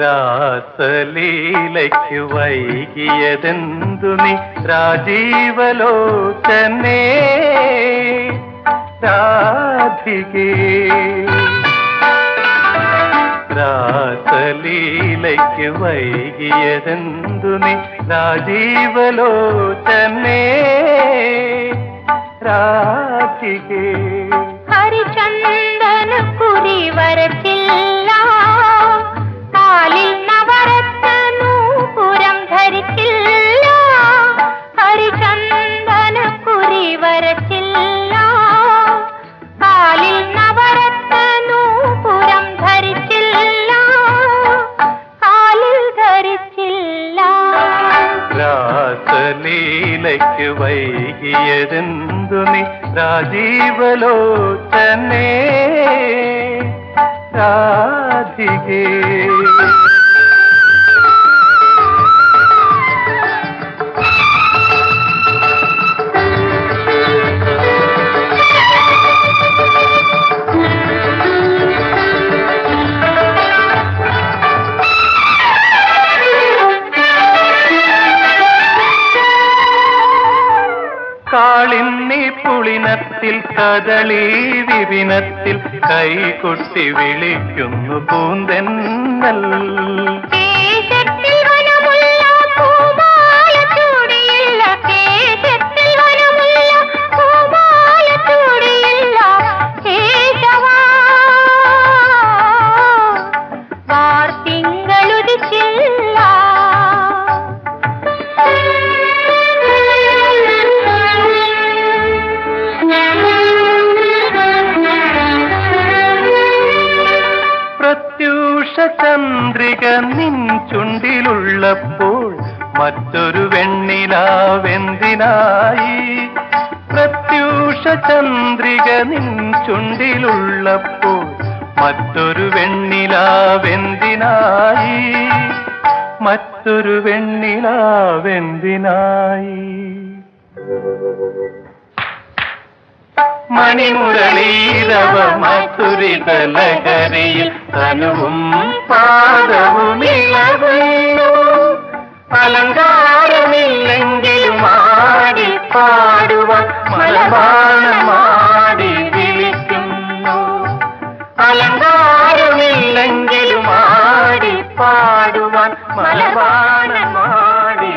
രാസലീലയ്ക്ക് വൈകിയതെന്തു നീ രാജീവലോചനേ? രാധികേ. രാസലീലയ്ക്ക് വൈകിയതെന്തു നീ രാജീവലോചനേ? രാധികേ. ഹരിചന്ദന കുറി വരച്ചില്ല രാസലീലയ്ക്ക് വൈകിയതെന്തു നീ രാജീവലോചനേ രാധികേ കാളിന്നി പുളിനത്തിൽ കദളി വിപിനത്തിൽ കൈകൊട്ടി വിളിക്കുന്നു പൂന്തെന്നൽ. ചന്ദ്രിക നിൻ ചുണ്ടിലുള്ളപ്പോൾ മറ്റൊരു വെണ്ണിലാവെന്തിനായി പ്രത്യൂഷ ചന്ദ്രിക നിൻ ചുണ്ടിലുള്ളപ്പോൾ മറ്റൊരു വെണ്ണിലാവെന്തിനായി മറ്റൊരു വെണ്ണിലാവെന്തിനായി മണിമുരളീരവ മധുരിതലഹരിയിൽ തനുവും പാദവും ഇളകുന്നു അലങ്കാരമില്ലെങ്കിലും ആടി പാടുവാൻ മലബാണമാടി വിളിക്കുന്നു. അലങ്കാരമില്ലെങ്കിലും ആടി പാടുവാൻ മലബാണമാടി